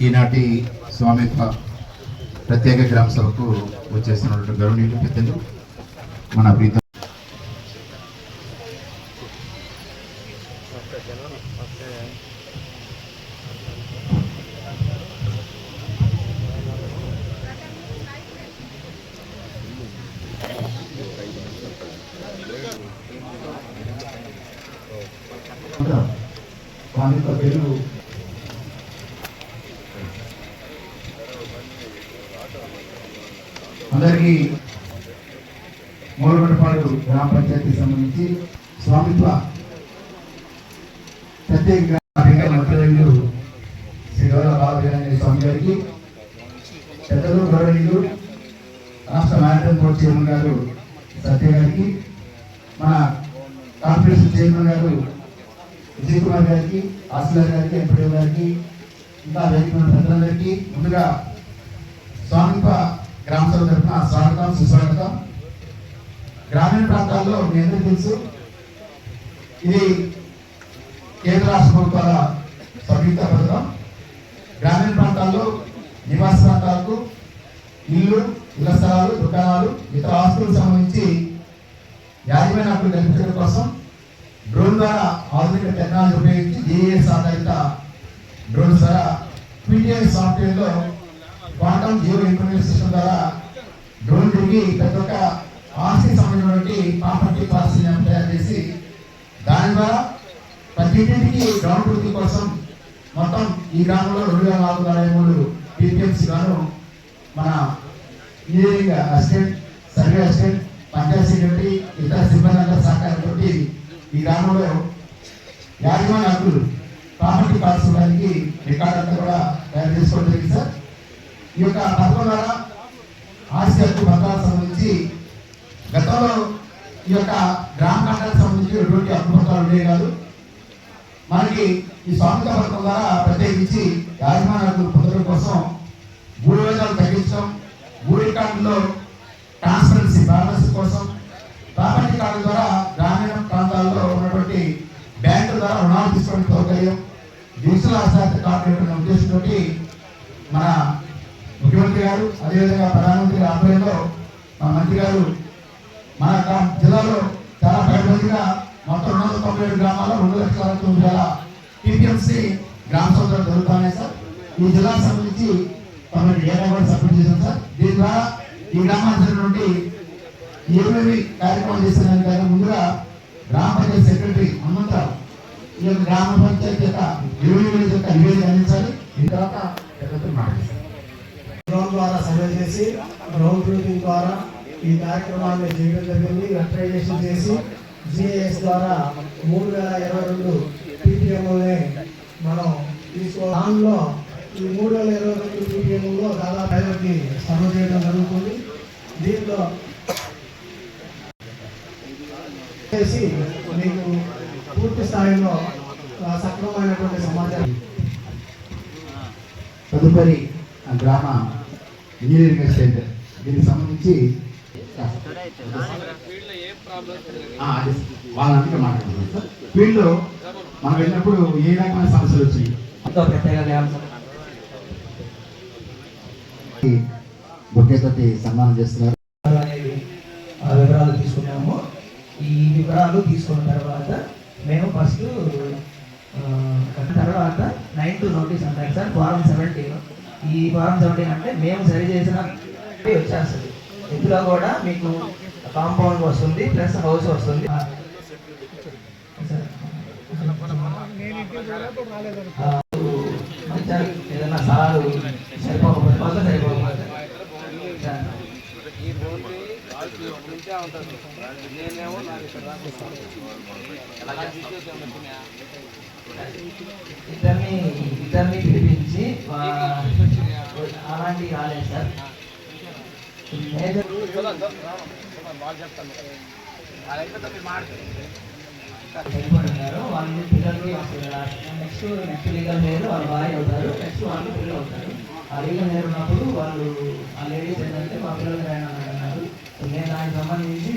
ఈనాటి స్వామిత్వ ప్రత్యేక గ్రామ సభకు వచ్చేస్తున్నటువంటి గౌరవనీయులు పెద్దలు మన ప్రీత స్వామిత్వ పేరు అందరికీ మూలగడపాడు గ్రామ పంచాయతీకి సంబంధించి స్వామిత్వ మంత్రులు స్వామి గారికి పెద్దలు గౌరవనీయులు రాష్ట్ర మ్యారథాన్ బోర్డు చైర్మన్ గారు సత్య గారికి మన కార్పొరేషన్ చైర్మన్ గారు విజయ్ కుమార్ గారికి ఆసిలర్ గారికి ఎంపీ గారికి ఇంకా వేదిక పెద్దలందరికీ ముందుగా స్వామిత్వ గ్రామ సభ తరఫున స్వాగతం సుస్వాగతం గ్రామీణ ప్రాంతాల్లో మీ అందరికీ తెలుసు ఇది కేంద్ర రాష్ట్ర ప్రభుత్వాల సంయుక్త పథకం. గ్రామీణ ప్రాంతాల్లో నివాస ప్రాంతాలకు ఇల్లు ఇళ్ళ స్థలాలు దుకాణాలు ఇతర ఆస్తులకు సంబంధించి యాజమాన్య హక్కులు కల్పించడం కోసం డ్రోన్ ద్వారా ఆధునిక టెక్నాలజీ ఉపయోగించి జీఎస్ ఆధారిత డ్రోన్ ద్వారా పీటీఐ సాఫ్ట్వేర్లో క్వాంటమ్ జియో ఇన్ఫర్మేషన్ సిస్టమ్ ద్వారా డ్రోన్ తిరిగి ప్రతి ఒక్క ఆస్తికి సంబంధించినటువంటి ప్రాపర్టీ పాలసీ తయారు చేసి దాని ద్వారా ప్రతి గ్రౌండ్ వృద్ధి కోసం మొత్తం ఈ గ్రామంలో రెండు వేల నాలుగు వందల మూడు టీపీఎంసీ గాను మన engineering assistant survey assistant panchayat secretary ఇతర సిబ్బంది అంతా సహకారంతో ఈ గ్రామంలో యాజమాన్య హక్కులు ప్రాపర్టీ పాల్చుకోవడానికి రికార్డ్ అంతా కూడా తయారు చేసుకోవడం జరిగింది సార్. ఈ యొక్క పథకం ద్వారా ఆస్తి హక్కు పత్రాలకు సంబంధించి గతంలో ఈ యొక్క గ్రామ ఖండానికి సంబంధించి ఎటువంటి హక్కు పత్రాలు ఉండేవి కాదు మనకి ఈ స్వామిక పథకం ద్వారా ప్రత్యేకించి యాజమాన్య పొందడం కోసం భూ విభజనలు తగ్గించడం భూ కార్డులో ట్రాన్స్పరెన్సీ పారదర్శి కోసం ప్రాపర్టీ కార్డు ద్వారా గ్రామీణ ప్రాంతాల్లో ఉన్నటువంటి బ్యాంకుల ద్వారా రుణాలు తీసుకోవడం సౌకర్యం డిజిటల్ ఆధారిత కార్డు ఉద్దేశంతో మన ముఖ్యమంత్రి గారు అదేవిధంగా ప్రధానమంత్రి గారి ఆధ్వర్యంలో మన మంత్రి గారు మన జిల్లాలో చాలా పైబడిగా మొత్తం రెండు వందల తొంభై ఏడు గ్రామాల్లో రెండు లక్షల తొమ్మిది వేల టీపీఎంసీ గ్రామ సభలు జరుగుతున్నాయి సార్. ఈ జిల్లాకు సంబంధించి తొమ్మిది ఏరియా కూడా సబ్మిట్ చేశాం సార్. దీని ద్వారా ఈ గ్రామాంతరం నుండి ఏమేమి కార్యక్రమాలు చేస్తున్నాను కానీ ముందుగా గ్రామ పంచాయతీ సెక్రటరీ హనుమంతరావు ఈ యొక్క గ్రామ పంచాయతీ యొక్క రెవెన్యూ యొక్క నివేదిక అందించాలి. దీని తర్వాత సెక్రటరీ డ్రోన్ ద్వారా సర్వే చేసి డ్రోన్ ట్రూటింగ్ ద్వారా ఈ కార్యక్రమాన్ని చేయడం జరిగింది రెక్టరైజేషన్ చేసి జిఎస్ ద్వారా మూడు వేల ఇరవై రెండు పీటీఎంని మనం తీసుకో దానిలో ఈ మూడు వేల ఇరవై రెండు పీటీఎంలో దాదాపు ఐదుకి సర్వ చేయడం జరుగుతుంది. దీంట్లో చేసి మీకు పూర్తి స్థాయిలో సక్రమమైనటువంటి సమాచారం తదుపరి గ్రామ ఇంజనీరింగ్ సెంటర్. దీనికి సంబంధించి వాళ్ళంతా మాట్లాడుతున్నారు సార్. ఫీల్డ్లో మనం వెళ్ళినప్పుడు ఏ రకమైన సమస్యలు వచ్చాయి? బొకేతోటి సన్మానం చేస్తున్నారు. ఆ వివరాలు తీసుకున్నాము. ఈ వివరాలు తీసుకున్న తర్వాత మేము ఫస్ట్ తర్వాత నైన్త్ నోటీస్ అంటారు సార్ ఫారం సెవెంటీన్. ఈ ఫారం సెవెంటీన్ అంటే మేము సరి చేసిన వచ్చేస్తుంది. ఇందులో కూడా మీకు కాంపౌండ్ వస్తుంది ప్లస్ హౌస్ వస్తుంది ఏదైనా స్థలాలు సరిపోకపోతే మాత్రం సరిపోకపోతే సార్. ఇద్దరిని ఇద్దరిని పిలిపించి అలాంటివి రాలేదు సార్ మేజర్ వెళ్ళిపోతున్నారు వాళ్ళు పిల్లలు నెక్స్ట్ నెక్స్ట్ లీగల్ వాళ్ళు భార్య అవుతారు నెక్స్ట్ వాళ్ళు పిల్లలు అవుతారు ఆ లీగల్ ఉన్నప్పుడు వాళ్ళు ఆ లేడీస్ ఏంటంటే మా పిల్లలు ఆయన అన్నారు నేను దానికి సంబంధించి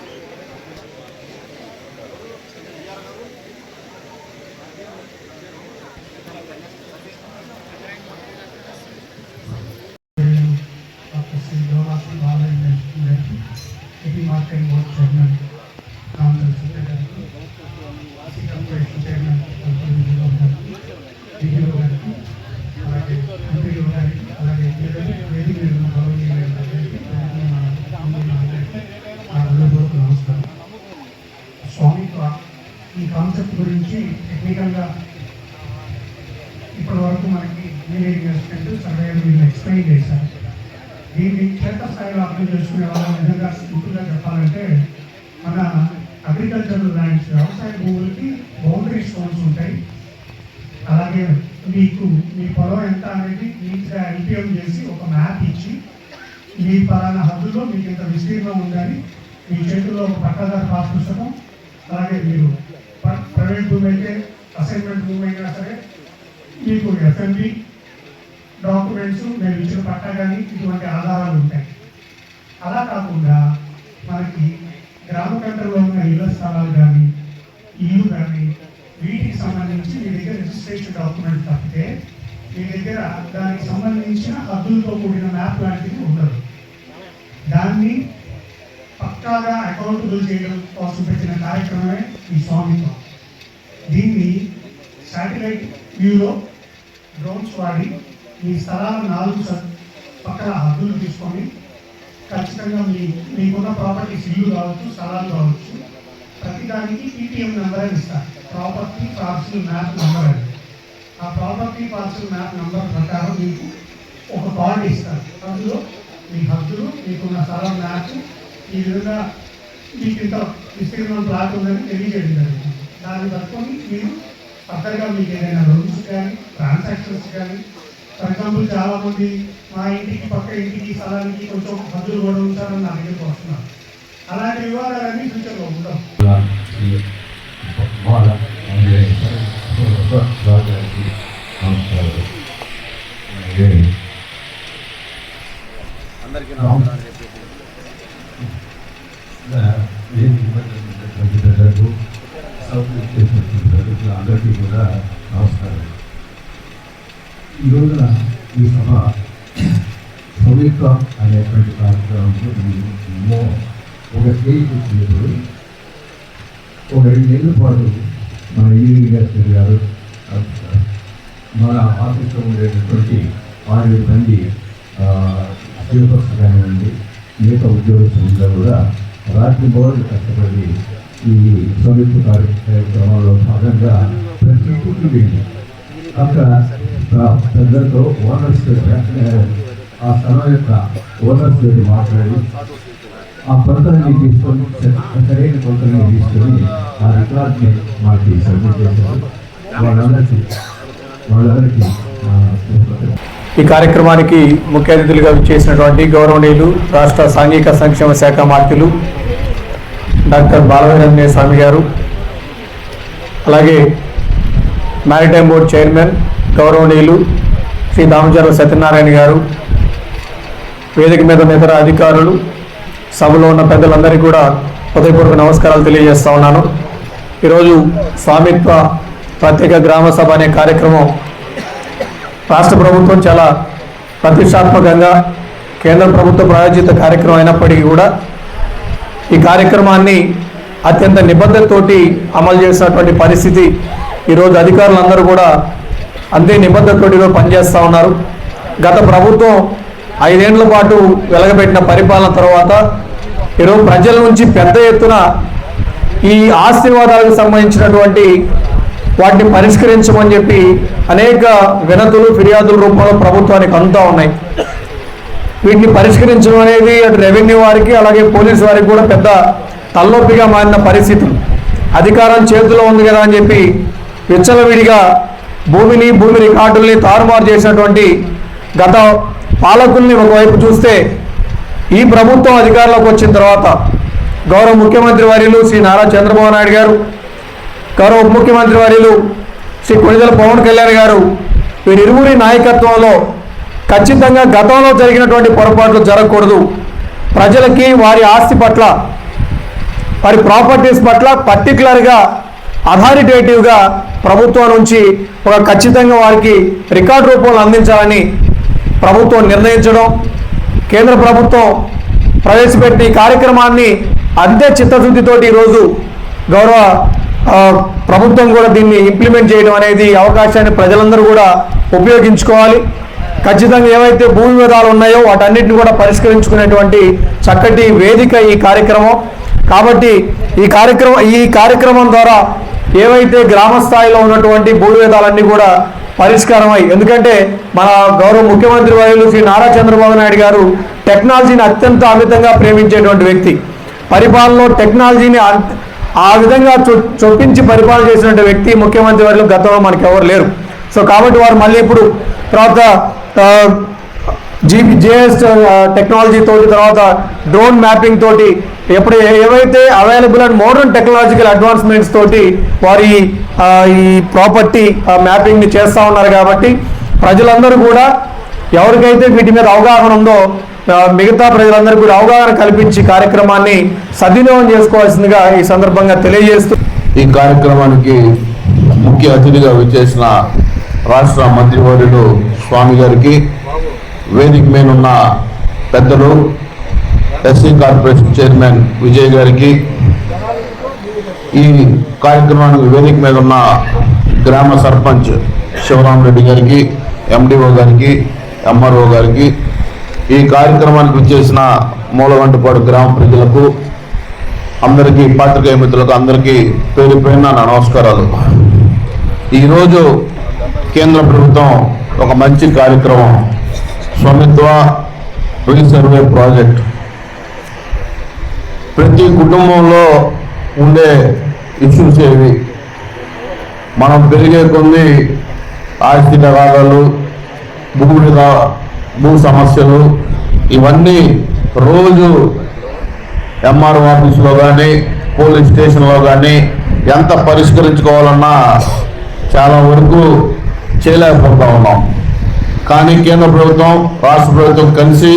మెడి- డాక్టర్ శ్రీ లోనాథ్ బాలయ్య గారికి AP market board chairman Congress secretary city corporation chairman Vijayarao గారికి విజయరావు గారికి అలాగే ఎంపీడీఓ గారికి అలాగే వేదిక వేదిక మీద ఉన్న గౌరవనీయులైనటువంటి నా అందరికీ నా హృదయపూర్వక నమస్కారం స్వామిత్వ ఈ కాన్సెప్ట్ గురించి టెక్నికల్గా ఇప్పటి వరకు మనకి ఇంజనీరింగ్ అసిస్టెంట్ సర్వేయర్ వీళ్ళు ఎక్స్ప్లెయిన్ చేశారు. దీన్ని క్షేత్రస్థాయిలో అర్థం చేసుకునే వాళ్ళ నిజంగా సింపుల్గా చెప్పాలంటే మన అగ్రికల్చర్ ల్యాండ్స్ వ్యవసాయ భూములకి బౌండరీ స్టోన్స్ ఉంటాయి. అలాగే మీకు మీ పొలం ఎంత అనేది నీట్గా ఎల్పిఎం చేసి ఒక మ్యాప్ ఇచ్చి మీ పలానా హద్దులో మీకు ఇంత విస్తీర్ణం ఉందని మీ చేతుల్లో ఒక పట్టాదారు పాస్ పుస్తకం అలాగే మీరు ప్రైవేట్ భూమి అయితే అసైన్మెంట్ భూమి అయినా సరే మీకు ఎఫ్ఎంబి డాక్యుమెంట్స్ మేము ఇచ్చిన పట్టా కానీ ఇటువంటి ఆధారాలు ఉంటాయి. అలా కాకుండా మనకి గ్రామ కంట్రోల్లో ఉన్న ఇళ్ళ స్థలాలు కానీ ఇల్లు కానీ వీటికి సంబంధించి మీ దగ్గర రిజిస్ట్రేషన్ డాక్యుమెంట్ తప్పితే మీ దగ్గర దానికి సంబంధించిన హద్దులతో కూడిన మ్యాప్ లాంటిది ఉండదు. దాన్ని పక్కాగా అకౌంటబుల్ చేయడం కోసం పెట్టిన కార్యక్రమమే ఈ స్వామిత్వం దీన్ని శాటిలైట్ వ్యూలో డ్రోన్స్ వాడి మీ స్థలాన్ని నాలుగు పక్కన హద్దులు తీసుకొని ఖచ్చితంగా మీ మీకున్న ప్రాపర్టీస్ ఇల్లు కావచ్చు స్థలాలు కావచ్చు ప్రతిదానికి పీటీఎం నెంబర్ అని ఇస్తారు. ప్రాపర్టీ పార్సల్ మ్యాప్ నెంబర్ అని. ఆ ప్రాపర్టీ పార్సల్ మ్యాప్ నెంబర్ ప్రకారం మీకు ఒక కార్డు ఇస్తారు. అందులో మీ హద్దులు మీకున్న స్థలం మ్యాప్ ఈ విధంగా మీకు ఇంత విస్తీర్ణం ప్లాట్ ఉందని తెలియజేయడం దాన్ని పట్టుకొని మీరు పక్కగా మీకు ఏదైనా లోన్స్ కానీ ట్రాన్సాక్షన్స్ కానీ ఫర్ ఎగ్జాంపుల్ చాలా మంది మా ఇంటికి పక్క ఇంటికి స్థలానికి కొంచెం హద్దులు కూడా ఉంచారని నా దగ్గరికి వస్తున్నారు. అలాంటి వివాదాలన్నీ ఫ్యూచర్లో ఉండవు అలాగే అందరికీ నమస్కారం. అందరికీ కూడా నమస్కారం. ఈ రోజున ఈ సభ సౌమిత్వ అనేటువంటి కార్యక్రమంలో మేము ఒక స్టేజ్ వచ్చినప్పుడు ఒక రెండేళ్ళ పాటు మన ఈవీ గారు గారు మన ఆఫీస్లో ఉండేటటువంటి ఆరు మంది స్పీకర్స్ కానివ్వండి మిగతా ఉద్యోగస్తులంతా కూడా రాత్రి బోర్డు కష్టపడి ఈ సంయుక్త కార్యక్రమంలో భాగంగా ప్రతి ఇంటికి అక్కడ పెద్దలతో ఓనర్స్ ఆ స్థలం యొక్క ఓనర్స్ తోటి మాట్లాడి ఆ కొలతలని తీసుకొని సరైన కొలతలని తీసుకొని ఆ రికార్డ్ని మాకు సబ్మిట్ చేశారు. వాళ్ళందరికీ వాళ్ళందరికీ ఈ కార్యక్రమానికి ముఖ్య అతిథులుగా చేసినటువంటి గౌరవనీయులు రాష్ట్ర సాంఘిక సంక్షేమ శాఖ మంత్రులు డాక్టర్ బాలవీరంజనే స్వామి గారు అలాగే మ్యారిటైమ్ బోర్డు చైర్మన్ గౌరవనీయులు శ్రీ దామచర్ల సత్యనారాయణ గారు వేదిక మీద ఇతర అధికారులు సభలో ఉన్న పెద్దలందరికీ కూడా హృదయపూర్వక నమస్కారాలు తెలియజేస్తా ఉన్నాను. ఈరోజు స్వామిత్వ ప్రత్యేక గ్రామ సభ అనే కార్యక్రమం రాష్ట్ర ప్రభుత్వం చాలా ప్రతిష్టాత్మకంగా కేంద్ర ప్రభుత్వ ప్రాయోజిత కార్యక్రమం అయినప్పటికీ కూడా ఈ కార్యక్రమాన్ని అత్యంత నిబద్ధతతోటి అమలు చేసినటువంటి పరిస్థితి ఈరోజు అధికారులందరూ కూడా అంతే నిబద్ధతోటిలో పనిచేస్తూ ఉన్నారు. గత ప్రభుత్వం ఐదేళ్ళ పాటు వెలగబెట్టిన పరిపాలన తర్వాత ఈరోజు ప్రజల నుంచి పెద్ద ఎత్తున ఈ ఆస్తివాదాలకు సంబంధించినటువంటి వాటిని పరిష్కరించమని చెప్పి అనేక వినతులు ఫిర్యాదుల రూపంలో ప్రభుత్వానికి అందుతూ ఉన్నాయి. వీటిని పరిష్కరించడం అనేది అటు రెవెన్యూ వారికి అలాగే పోలీసు వారికి కూడా పెద్ద తలనొప్పిగా మారిన పరిస్థితులు. అధికారం చేతిలో ఉంది కదా అని చెప్పి విచ్చలవిడిగా భూమిని భూమి రికార్డుల్ని తారుమారు చేసినటువంటి గత పాలకుల్ని ఒకవైపు చూస్తే ఈ ప్రభుత్వం అధికారంలోకి వచ్చిన తర్వాత గౌరవ ముఖ్యమంత్రి వర్యులు శ్రీ నారా చంద్రబాబు నాయుడు గారు గౌరవ ఉప ముఖ్యమంత్రి వర్యులు శ్రీ కొణిదెల పవన్ కళ్యాణ్ గారు వీరిరువురి నాయకత్వంలో ఖచ్చితంగా గతంలో జరిగినటువంటి పొరపాట్లు జరగకూడదు. ప్రజలకి వారి ఆస్తి పట్ల వారి ప్రాపర్టీస్ పట్ల పర్టికులర్గా అథారిటేటివ్గా ప్రభుత్వం నుంచి ఒక ఖచ్చితంగా వారికి రికార్డు రూపంలో అందించాలని ప్రభుత్వం నిర్ణయించడం కేంద్ర ప్రభుత్వం ప్రవేశపెట్టిన ఈ కార్యక్రమాన్ని అంతే చిత్తశుద్ధితోటి ఈరోజు గౌరవ ప్రభుత్వం కూడా దీన్ని ఇంప్లిమెంట్ చేయడం అనేది అవకాశాన్ని ప్రజలందరూ కూడా ఉపయోగించుకోవాలి. ఖచ్చితంగా ఏవైతే భూమి వివాదాలు ఉన్నాయో వాటన్నిటిని కూడా పరిష్కరించుకునేటువంటి చక్కటి వేదిక ఈ కార్యక్రమం. కాబట్టి ఈ కార్యక్రమం ఈ కార్యక్రమం ద్వారా ఏవైతే గ్రామ స్థాయిలో ఉన్నటువంటి భూ కూడా పరిష్కారమై ఎందుకంటే మన గౌరవ ముఖ్యమంత్రి వర్యులు శ్రీ నారా చంద్రబాబు నాయుడు గారు టెక్నాలజీని అత్యంత అమితంగా ప్రేమించేటువంటి వ్యక్తి. పరిపాలనలో టెక్నాలజీని ఆ విధంగా చొప్పించి పరిపాలన చేసినటువంటి వ్యక్తి ముఖ్యమంత్రి వర్యులు గతంలో మనకి ఎవరు లేరు. సో కాబట్టి వారు మళ్ళీ ఇప్పుడు తర్వాత జీ జేఎస్ టెక్నాలజీ తోటి తర్వాత డ్రోన్ మ్యాపింగ్ తోటి ఎప్పుడు ఏవైతే available and modern technological advancements తోటి వారి ఈ ప్రాపర్టీ మ్యాపింగ్ని చేస్తూ ఉన్నారు కాబట్టి ప్రజలందరూ కూడా ఎవరికైతే వీటి మీద అవగాహన ఉందో మిగతా ప్రజలందరికీ కూడా అవగాహన కల్పించి కార్యక్రమాన్ని సద్వినియోగం చేసుకోవాల్సిందిగా ఈ సందర్భంగా తెలియజేస్తూ ఈ కార్యక్రమానికి ముఖ్య అతిథిగా విచ్చేసిన రాష్ట్ర మంత్రివర్యులు స్వామి గారికి వేదిక మీద ఉన్న పెద్దలు ఎస్సీ కార్పొరేషన్ చైర్మన్ విజయ్ గారికి ఈ కార్యక్రమానికి వేదిక మీద ఉన్న గ్రామ సర్పంచ్ శివరామరెడ్డి గారికి ఎండిఓ గారికి ఎంఆర్ఓ గారికి ఈ కార్యక్రమానికి విచ్చేసిన మూలగంటపాడు గ్రామ ప్రజలకు అందరికీ పాత్రికేయ మిత్రులకు అందరికీ పేరు పైన నా నమస్కారాలు. ఈరోజు కేంద్ర ప్రభుత్వం ఒక మంచి కార్యక్రమం స్వామిత్వ రీసర్వే ప్రాజెక్ట్ ప్రతి కుటుంబంలో ఉండే ఇష్యూస్ ఏవి? మనం పెరిగే కొన్ని ఆస్తి తగాదాలు భూ భూ సమస్యలు ఇవన్నీ రోజు ఎంఆర్ఓ ఆఫీసులో కానీ పోలీస్ స్టేషన్లో కానీ ఎంత పరిష్కరించుకోవాలన్నా చాలా వరకు చేయలేకపోతా ఉన్నాం. కానీ కేంద్ర ప్రభుత్వం రాష్ట్ర ప్రభుత్వం కలిసి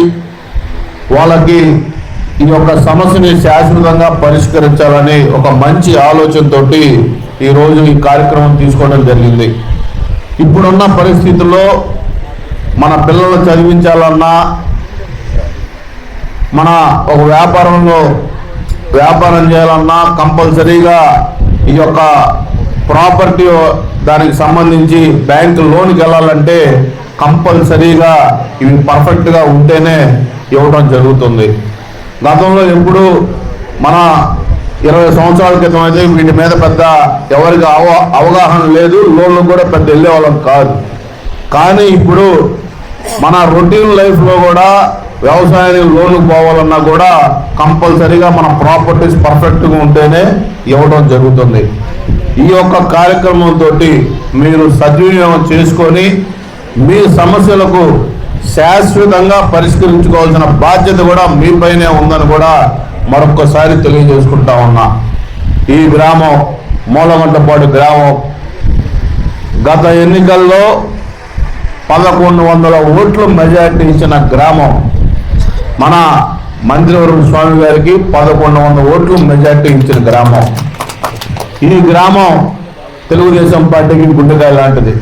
వాళ్ళకి ఈ యొక్క సమస్యని శాశ్వతంగా పరిష్కరించాలని ఒక మంచి ఆలోచనతోటి ఈరోజు ఈ కార్యక్రమం తీసుకోవడం జరిగింది. ఇప్పుడున్న పరిస్థితుల్లో మన పిల్లలు చదివించాలన్నా మన ఒక వ్యాపారంలో వ్యాపారం చేయాలన్నా కంపల్సరీగా ఈ యొక్క ప్రాపర్టీ దానికి సంబంధించి బ్యాంకు లోన్కి వెళ్ళాలంటే కంపల్సరీగా ఇవి పర్ఫెక్ట్గా ఉంటేనే ఇవ్వడం జరుగుతుంది. గతంలో ఎప్పుడు మన ఇరవై సంవత్సరాల క్రితం అయితే వీటి మీద పెద్ద ఎవరికి అవ అవగాహన లేదు లోన్లు కూడా పెద్ద వెళ్ళేవాళ్ళం కాదు. కానీ ఇప్పుడు మన రొటీన్ లైఫ్లో కూడా వ్యవసాయానికి లోన్లు పోవాలన్నా కూడా కంపల్సరీగా మన ప్రాపర్టీస్ పర్ఫెక్ట్గా ఉంటేనే ఇవ్వడం జరుగుతుంది. ఈ యొక్క కార్యక్రమంతో మీరు సద్వినియోగం చేసుకొని మీ సమస్యలకు శాశ్వతంగా పరిష్కరించుకోవాల్సిన బాధ్యత కూడా మీపైనే ఉందని కూడా మరొక్కసారి తెలియజేసుకుంటా ఉన్నా. ఈ గ్రామం మూలగంటపాటు గ్రామం గత ఎన్నికల్లో పదకొండు వందల ఓట్లు మెజార్టీ ఇచ్చిన గ్రామం మన మంత్రివరం స్వామి గారికి పదకొండు వందల ఓట్లు మెజార్టీ ఇచ్చిన గ్రామం. ఈ గ్రామం తెలుగుదేశం పార్టీకి గుండెకాయ లాంటిది.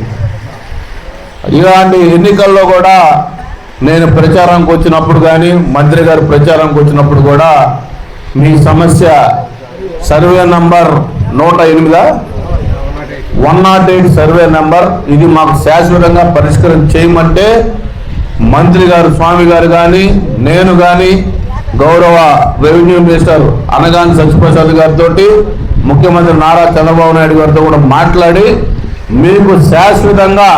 ఇలాంటి ఎన్నికల్లో కూడా నేను ప్రచారంకి వచ్చినప్పుడు కానీ మంత్రి గారు ప్రచారంకి వచ్చినప్పుడు కూడా మీ సమస్య సర్వే నంబర్ నూట ఎనిమిదా? One nought eight survey number. ఇది మాకు శాశ్వతంగా పరిష్కారం చేయమంటే మంత్రి గారు స్వామి గారు కానీ నేను కానీ గౌరవ రెవెన్యూ మినిస్టర్ అనగాని సత్యప్రసాద్ గారితో ముఖ్యమంత్రి నారా చంద్రబాబు నాయుడు గారితో కూడా మాట్లాడి మీకు శాశ్వతంగా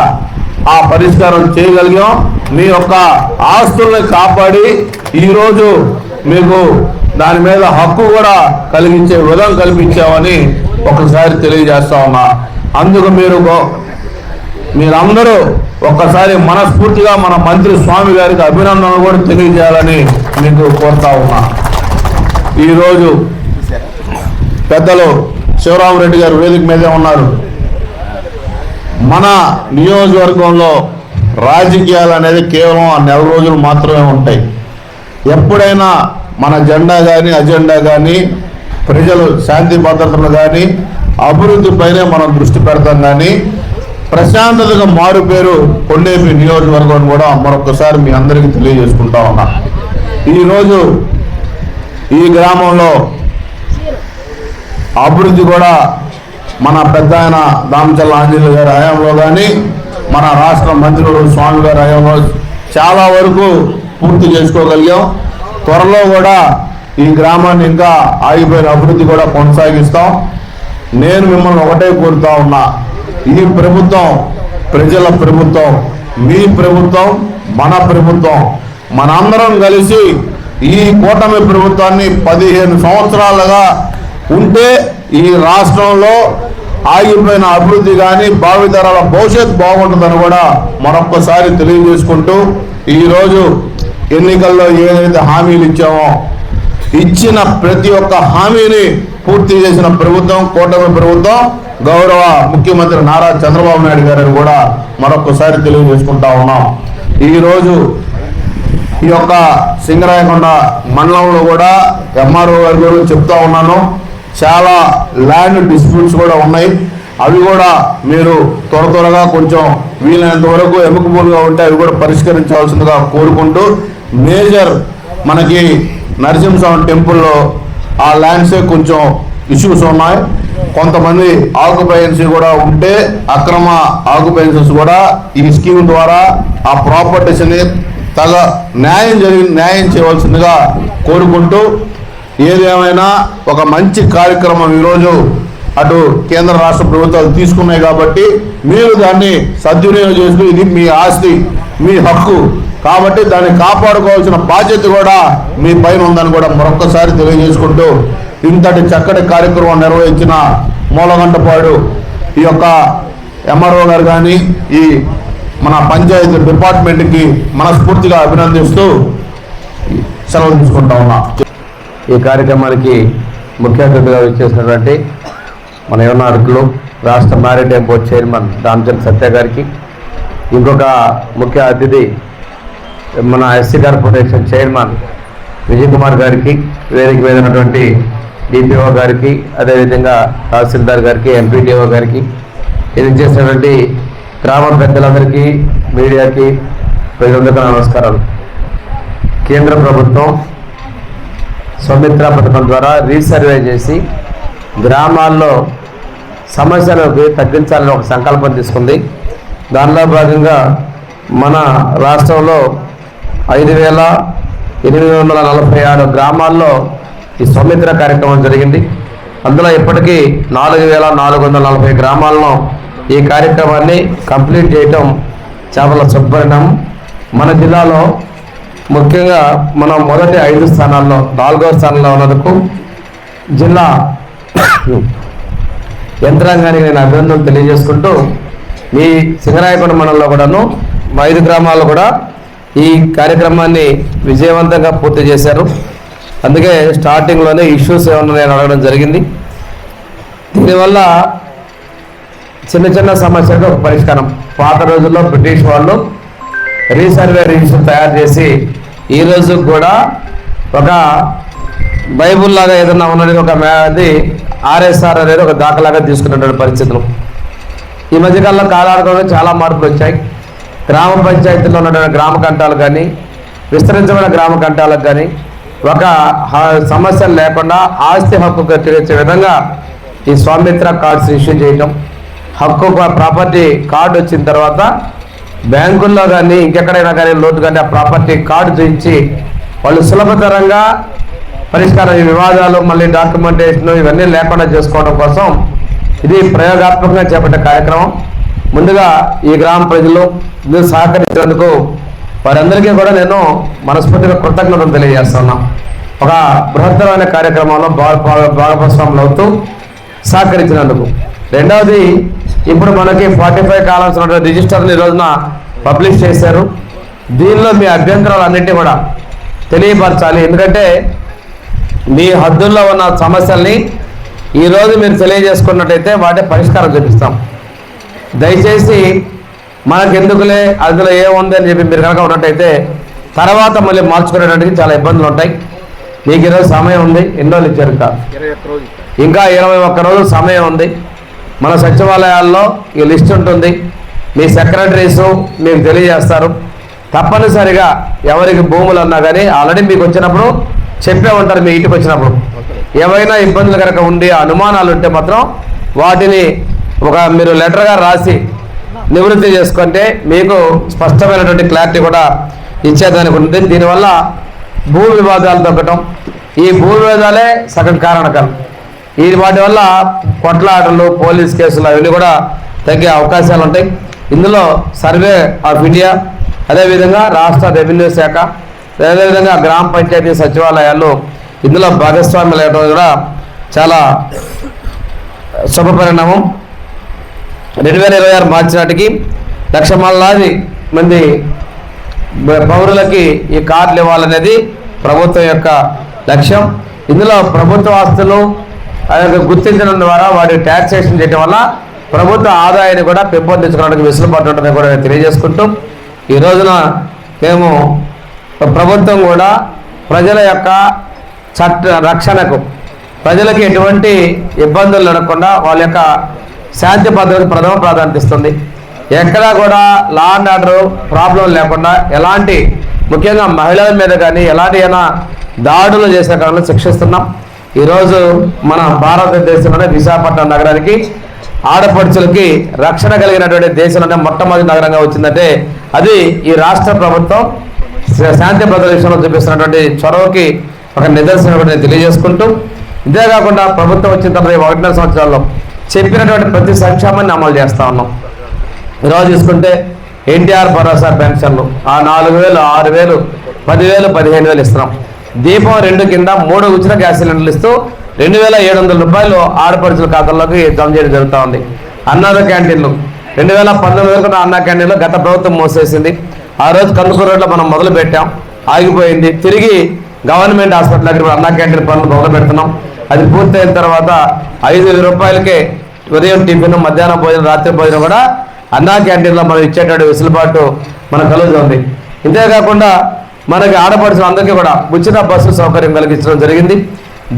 ఆ పరిష్కారం చేయగలిగాం. మీ యొక్క ఆస్తుల్ని కాపాడి ఈరోజు మీకు దాని మీద హక్కు కూడా కలిగించే విధం కల్పించామని ఒకసారి తెలియజేస్తా ఉన్నా. అందుకు మీరు గో- మీరందరూ ఒక్కసారి మనస్ఫూర్తిగా మన మంత్రి స్వామి గారికి అభినందనలు కూడా తెలియజేయాలని మీకు కోరుతా ఉన్నా. ఈరోజు పెద్దలు శివరామరెడ్డి గారు వేదిక మీదే ఉన్నారు. మన నియోజకవర్గంలో రాజకీయాలు అనేది కేవలం ఆ నెల రోజులు మాత్రమే ఉంటాయి. ఎప్పుడైనా మన జెండా కానీ అజెండా కానీ ప్రజలు శాంతి భద్రతలు కానీ అభివృద్ధి పైనే మనం దృష్టి పెడతాం కానీ ప్రశాంతతగా మారు పేరు కొండేపి నియోజకవర్గం కూడా మరొకసారి మీ అందరికీ తెలియజేసుకుంటా ఉన్నా. ఈరోజు ఈ గ్రామంలో అభివృద్ధి కూడా మన పెద్ద ఆయన దామచల్ల ఆంజనేయులు గారి హయాంలో కానీ మన రాష్ట్ర మంత్రులు స్వామి గారి హయాంలో చాలా వరకు పూర్తి చేసుకోగలిగాం. త్వరలో కూడా ఈ గ్రామాన్ని ఇంకా ఆగిపోయిన అభివృద్ధి కూడా కొనసాగిస్తాం. నేను మిమ్మల్ని ఒకటే కోరుతా ఉన్నా ఈ ప్రభుత్వం ప్రజల ప్రభుత్వం మీ ప్రభుత్వం మన ప్రభుత్వం మనందరం కలిసి ఈ కూటమి ప్రభుత్వాన్ని పదిహేను సంవత్సరాలుగా ఉంటే ఈ రాష్ట్రంలో ఆగిపోయిన అభివృద్ధి కానీ భావితరాల భవిష్యత్ బాగుంటుందని కూడా మరొక్కసారి తెలియజేసుకుంటూ ఈరోజు ఎన్నికల్లో ఏదైతే హామీలు ఇచ్చామో ఇచ్చిన ప్రతి ఒక్క హామీని పూర్తి చేసిన ప్రభుత్వం కూటమి ప్రభుత్వం గౌరవ ముఖ్యమంత్రి నారా చంద్రబాబు నాయుడు గారిని కూడా మరొకసారి తెలియజేసుకుంటా ఉన్నాం. ఈరోజు ఈ యొక్క సింగరాయకొండ మండలంలో కూడా ఎంఆర్ఓ గారు కూడా చెప్తా ఉన్నాను. చాలా ల్యాండ్ డిస్ప్యూట్స్ కూడా ఉన్నాయి. అవి కూడా మీరు త్వర త్వరగా కొంచెం వీలైనంత వరకు ఎముకబుల్గా ఉంటే అవి కూడా పరిష్కరించాల్సిందిగా కోరుకుంటూ మేజర్ మనకి నరసింహస్వామి టెంపుల్లో ఆ ల్యాండ్సే కొంచెం ఇష్యూస్ ఉన్నాయి. కొంతమంది ఆక్యుపైన్సీ కూడా ఉంటే అక్రమ ఆక్యుపైన్సీస్ కూడా ఈ స్కీమ్ ద్వారా ఆ ప్రాపర్టీస్ని తగ న్యాయం జరిగి న్యాయం చేయవలసిందిగా కోరుకుంటూ ఏదేమైనా ఒక మంచి కార్యక్రమం ఈరోజు అటు కేంద్ర రాష్ట్ర ప్రభుత్వాలు తీసుకున్నాయి కాబట్టి మీరు దాన్ని సద్వినియోగం చేసుకుని ఇది మీ ఆస్తి మీ హక్కు. కాబట్టి దాన్ని కాపాడుకోవాల్సిన బాధ్యత కూడా మీ పైన ఉందని కూడా మరొక్కసారి తెలియజేసుకుంటూ ఇంతటి చక్కటి కార్యక్రమం నిర్వహించిన మూలగంటపాడు ఈ యొక్క ఎంఆర్ఓ గారు కానీ ఈ మన పంచాయతీ డిపార్ట్మెంట్కి మనస్ఫూర్తిగా అభినందిస్తూ సెలవు తీసుకుంటా ఉన్నా. ఈ కార్యక్రమానికి ముఖ్య అతిథిగా వచ్చేసినటువంటి మన యువనాడుకులు రాష్ట్ర maritime board chairman Ramachandra Satya గారికి ఇంకొక ముఖ్య అతిథి మన SC corporation chairman Vijay Kumar గారికి వేదిక వేదినటువంటి డిపిఓ గారికి అదేవిధంగా తహసీల్దార్ గారికి ఎంపీటీఓ గారికి ఇది చేసినటువంటి గ్రామ పెద్దలందరికీ మీడియాకి ప్రజలందరికీ నమస్కారాలు. కేంద్ర ప్రభుత్వం సౌమిత్ర పథకం ద్వారా రీసర్వే చేసి గ్రామాల్లో సమస్యలకు తగ్గించాలని ఒక సంకల్పం తీసుకుంది. దానిలో భాగంగా మన రాష్ట్రంలో ఐదు వేల ఎనిమిది వందల నలభై ఆరు గ్రామాల్లో ఈ సౌమిత్ర కార్యక్రమం జరిగింది. అందులో ఇప్పటికీ నాలుగు వేల నాలుగు వందల నలభై గ్రామాలను ఈ కార్యక్రమాన్ని కంప్లీట్ చేయటం చాలా సుపరిణామం మన జిల్లాలో ముఖ్యంగా మనం మొదటి ఐదు స్థానాల్లో నాలుగో స్థానంలో ఉన్నందుకు జిల్లా యంత్రాంగానికి నేను అభినందనలు తెలియజేసుకుంటూ మీ సింగరాయకొండ మండలంలో కూడాను మా ఐదు గ్రామాల్లో కూడా ఈ కార్యక్రమాన్ని విజయవంతంగా పూర్తి చేశారు. అందుకే స్టార్టింగ్లోనే ఇష్యూస్ ఏమన్నా నేను అడగడం జరిగింది. దీనివల్ల చిన్న చిన్న సమస్యలకు ఒక పరిష్కారం. పాత రోజుల్లో బ్రిటిష్ వాళ్ళు రీసర్వే రిజిస్టర్ తయారు చేసి ఈ రోజు కూడా ఒక బైబుల్ లాగా ఏదన్నా ఉన్నది ఒక అది ఆర్ఎస్ఆర్ అనేది ఒక దాఖలాగా తీసుకున్నటువంటి పరిస్థితులు. ఈ మధ్యకాలంలో కాలానుగుణంగా చాలా మార్పులు వచ్చాయి. గ్రామ పంచాయతీలో ఉన్నటువంటి గ్రామ కంటాలు కానీ విస్తరించబడిన గ్రామ కంటాలకు కానీ ఒక సమస్య సమస్యలు లేకుండా ఆస్తి హక్కు తీర్చే విధంగా ఈ స్వామిత్ర కార్డ్స్ ఇష్యూ చేయటం హక్కు ప్రాపర్టీ కార్డు వచ్చిన తర్వాత బ్యాంకుల్లో కానీ ఇంకెక్కడైనా కానీ లోటు కానీ ఆ ప్రాపర్టీ కార్డు చూపించి వాళ్ళు సులభతరంగా పరిష్కారం వివాదాలు మళ్ళీ డాక్యుమెంటేషన్ ఇవన్నీ లేకుండా చేసుకోవడం కోసం ఇది ప్రయోగాత్మకంగా చేపట్టే కార్యక్రమం. ముందుగా ఈ గ్రామ ప్రజలు సహకరించినందుకు వారందరికీ కూడా నేను మనస్ఫూర్తిగా కృతజ్ఞతలు తెలియజేస్తున్నాం. ఒక బృహత్తరమైన కార్యక్రమంలో భాగ భాగ- భాగస్వాములు అవుతూ సహకరించినందుకు. రెండవది ఇప్పుడు మనకి ఫార్టీ ఫైవ్ కాలమ్స్ ఉన్నటువంటి రిజిస్టర్ని ఈ రోజున పబ్లిష్ చేశారు. దీనిలో మీ అభ్యంతరాలు అన్నింటినీ కూడా తెలియపరచాలి. ఎందుకంటే మీ హద్దుల్లో ఉన్న సమస్యల్ని ఈరోజు మీరు తెలియజేసుకున్నట్టయితే వాటి పరిష్కారం చూపిస్తాం. దయచేసి మనకెందుకులే అందులో ఏముంది అని చెప్పి మీరు కనుక ఉన్నట్టయితే తర్వాత మళ్ళీ మార్చుకునేటానికి చాలా ఇబ్బందులు ఉంటాయి. మీకు ఈరోజు సమయం ఉంది ఎన్ని రోజులు ఇచ్చారు ఇంకా? ఇంకా ఇరవై ఒక్క రోజు సమయం ఉంది. మన సచివాలయాల్లో ఈ లిస్ట్ ఉంటుంది. మీ సెక్రటరీసు మీకు తెలియజేస్తారు. తప్పనిసరిగా ఎవరికి భూములు అన్నా కానీ ఆల్రెడీ మీకు వచ్చినప్పుడు చెప్పే ఉంటారు మీ ఇంటికి వచ్చినప్పుడు. ఏవైనా ఇబ్బందులు కనుక ఉండి అనుమానాలు ఉంటే మాత్రం వాటిని ఒక మీరు లెటర్గా రాసి నివృత్తి చేసుకుంటే మీకు స్పష్టమైనటువంటి క్లారిటీ కూడా ఇచ్చేదానికి ఉంటుంది. దీనివల్ల భూ వివాదాలు తగ్గటం. ఈ భూ వివాదాలే సగం కారణకాలం ఈ వాటి వల్ల కొట్లాటలు పోలీస్ కేసులు అవన్నీ కూడా తగ్గే అవకాశాలు ఉంటాయి. ఇందులో సర్వే ఆఫ్ ఇండియా అదేవిధంగా రాష్ట్ర రెవెన్యూ శాఖ అదేవిధంగా గ్రామ పంచాయతీ సచివాలయాలు ఇందులో భాగస్వామ్యం లేవడం కూడా చాలా శుభ పరిణామం. రెండు వేల ఇరవై ఆరు మార్చి నాటికి లక్ష మల్లాది మంది పౌరులకి ఈ కార్డులు ఇవ్వాలనేది ప్రభుత్వం యొక్క లక్ష్యం. ఇందులో ప్రభుత్వ ఆస్తులు ఆ యొక్క గుర్తించడం ద్వారా వాటి ట్యాక్సేషన్ చేయడం వల్ల ప్రభుత్వ ఆదాయాన్ని కూడా పెంపొందించుకోవడానికి వెసులుబాటు ఉంటుందని కూడా నేను తెలియజేసుకుంటూ ఈ రోజున మేము ప్రభుత్వం కూడా ప్రజల యొక్క చట్ట రక్షణకు ప్రజలకి ఎటువంటి ఇబ్బందులు లేకుండా వాళ్ళ యొక్క శాంతి భద్రతకు ప్రథమ ప్రాధాన్యత ఇస్తుంది. ఎక్కడా కూడా లా అండ్ ఆర్డర్ ప్రాబ్లం లేకుండా ఎలాంటి ముఖ్యంగా మహిళల మీద కానీ ఎలాంటి అయినా దాడులు చేసే కారణంలో శిక్షిస్తున్నాం. ఈరోజు మన భారతదేశంలోనే విశాఖపట్నం నగరానికి ఆడపడుచులకి రక్షణ కలిగినటువంటి దేశంలోనే మొట్టమొదటి నగరంగా వచ్చిందంటే అది ఈ రాష్ట్ర ప్రభుత్వం శాంతి భద్రత విషయంలో చూపిస్తున్నటువంటి చొరవకి ఒక నిదర్శనం తెలియజేసుకుంటూ ఇదే కాకుండా ప్రభుత్వం వచ్చిన తర్వాత ఒకటిన్నర సంవత్సరాల్లో చెప్పినటువంటి ప్రతి సంక్షేమాన్ని అమలు చేస్తూ ఉన్నాం. ఈరోజు తీసుకుంటే ఎన్టీఆర్ భరోసా పెన్షన్లు ఆ నాలుగు వేలు ఆరు వేలు పదివేలు పదిహేను వేలు ఇస్తున్నాం. దీపం రెండు కింద మూడు ఉచిత గ్యాస్ సిలిండర్లు ఇస్తూ రెండు వేల ఏడు వందల రూపాయలు ఆడపడుచుల ఖాతాల్లోకి జమ చేయడం జరుగుతూ ఉంది. అన్నద క్యాంటీన్లు. రెండు వేల పంతొమ్మిది వరకు అన్నా అన్న క్యాంటీన్లు గత ప్రభుత్వం మూసేసింది. ఆ రోజు కందుకూరు రోడ్లో మనం మొదలు పెట్టాం. ఆగిపోయింది. తిరిగి గవర్నమెంట్ హాస్పిటల్ దగ్గర అన్న క్యాంటీన్ పనులు మొదలు పెడుతున్నాం. అది పూర్తయిన తర్వాత ఐదు వేల రూపాయలకే ఉదయం టిఫిన్ మధ్యాహ్నం భోజనం రాత్రి భోజనం కూడా అన్నా క్యాంటీన్లో మనం ఇచ్చేటువంటి వెసులుబాటు మనకు కలుగుతుంది. ఇంతేకాకుండా మనకి ఆడపడుచులు అందరికీ కూడా ఉచిత బస్సు సౌకర్యం కలిగించడం జరిగింది.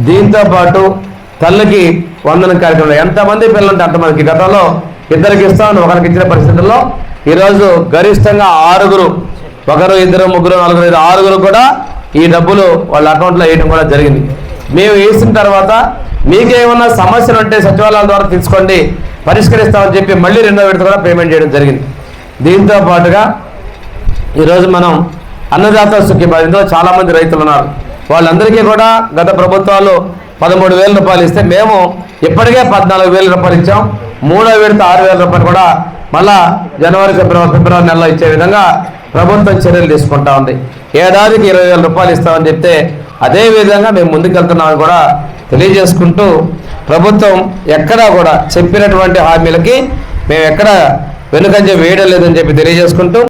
దీంతో పాటు తల్లికి వందన కార్యక్రమం. ఎంతమంది పిల్లలు ఉంటే అంతమందికి. గతంలో ఇద్దరికి ఇస్తామని ఒకరికి ఇచ్చిన పరిస్థితుల్లో ఈరోజు గరిష్టంగా ఆరుగురు ఒకరు ఇద్దరు ముగ్గురు నలుగురు ఐదు ఆరుగురు కూడా ఈ డబ్బులు వాళ్ళ అకౌంట్లో వేయడం కూడా జరిగింది. మేము వేసిన తర్వాత మీకేమన్నా సమస్యలు ఉంటే సచివాలయాల ద్వారా తీసుకోండి పరిష్కరిస్తామని చెప్పి మళ్ళీ రెండో విడత కూడా పేమెంట్ చేయడం జరిగింది. దీంతో పాటుగా ఈరోజు మనం అన్నదాత సుఖీభావ చాలామంది రైతులు ఉన్నారు. వాళ్ళందరికీ కూడా గత ప్రభుత్వాలు పదమూడు వేల రూపాయలు ఇస్తే మేము ఇప్పటికే పద్నాలుగు వేల రూపాయలు ఇచ్చాం. మూడో విడత ఆరు వేల రూపాయలు కూడా మళ్ళా జనవరి ఫిబ్రవరి ఫిబ్రవరి నెలలో ఇచ్చే విధంగా ప్రభుత్వం చర్యలు తీసుకుంటా ఉంది. ఏడాదికి ఇరవై వేల రూపాయలు ఇస్తామని చెప్తే అదే విధంగా మేము ముందుకెళ్తున్నామని కూడా తెలియజేసుకుంటూ ప్రభుత్వం ఎక్కడా కూడా చెప్పినటువంటి హామీలకి మేము ఎక్కడ వెనుకంజ వేయడం లేదని చెప్పి తెలియజేసుకుంటూ